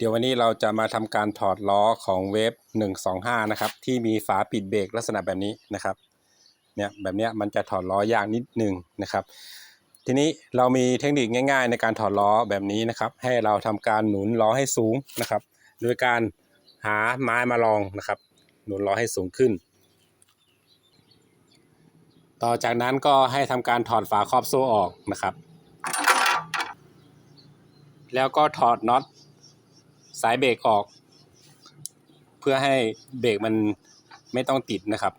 เดี๋ยววันนี้เราจะมาทำการถอดล้อของเวฟ125 นะครับ ที่มีฝาปิดเบรกลักษณะแบบนี้นะครับเนี่ยแบบเนี้ยมันจะถอดล้อยากนิดนึงนะครับ ทีนี้เรามีเทคนิคง่าย ๆ ในการถอดล้อแบบนี้นะครับ ให้เราทำการหนุนล้อให้สูงนะครับ โดยการหาไม้มาลองนะครับ หนุนล้อให้สูงขึ้น ต่อจากนั้นก็ให้ทำการถอดฝาครอบโซ่ออกนะครับ แล้วก็ถอดน็อต สายเบรกออก เพื่อให้เบรกมันไม่ต้องติดนะครับ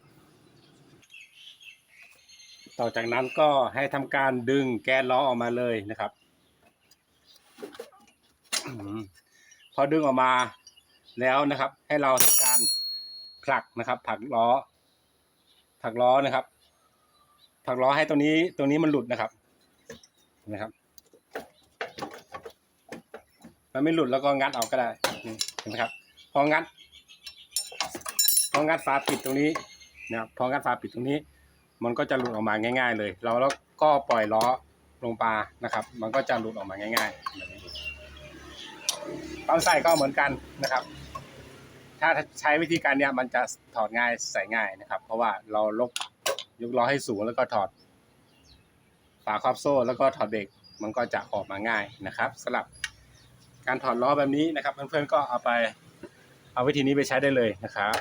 ต่อจากนั้นก็ให้ทำการดึงแกนล้อออกมาเลยนะครับพอดึงออกมาแล้วนะครับ ให้เราทำการผลักนะครับผลักล้อผลักล้อนะครับผลักล้อให้ตรงนี้ตรงนี้มันหลุดนะครับนะครับ มันไม่หลุดแล้วก็งัดออกก็ได้เห็นไหมครับ พองัด พองัดฝาปิดตรงนี้นะครับพองัดฝาปิดตรงนี้ มันก็จะหลุดออกมาง่าย ๆ เลย เราแล้วก็ปล่อยล้อลงปลานะครับ มันก็จะหลุดออกมาง่ายๆแบบนี้ตอนใส่ก็เหมือนกันนะครับ ถ้าใช้วิธีการเนี้ยมันจะถอดง่ายใส่ง่ายนะครับ เพราะว่าเราลกยกล้อให้สูงแล้วก็ถอดฝาครอบโซ่แล้วก็ถอดเบรกมันก็จะออกมาง่ายนะครับสำหรับ การถอดล้อแบบนี้นะครับเพื่อนๆก็เอาไป เอาวิธีนี้ไปใช้ได้เลยนะครับ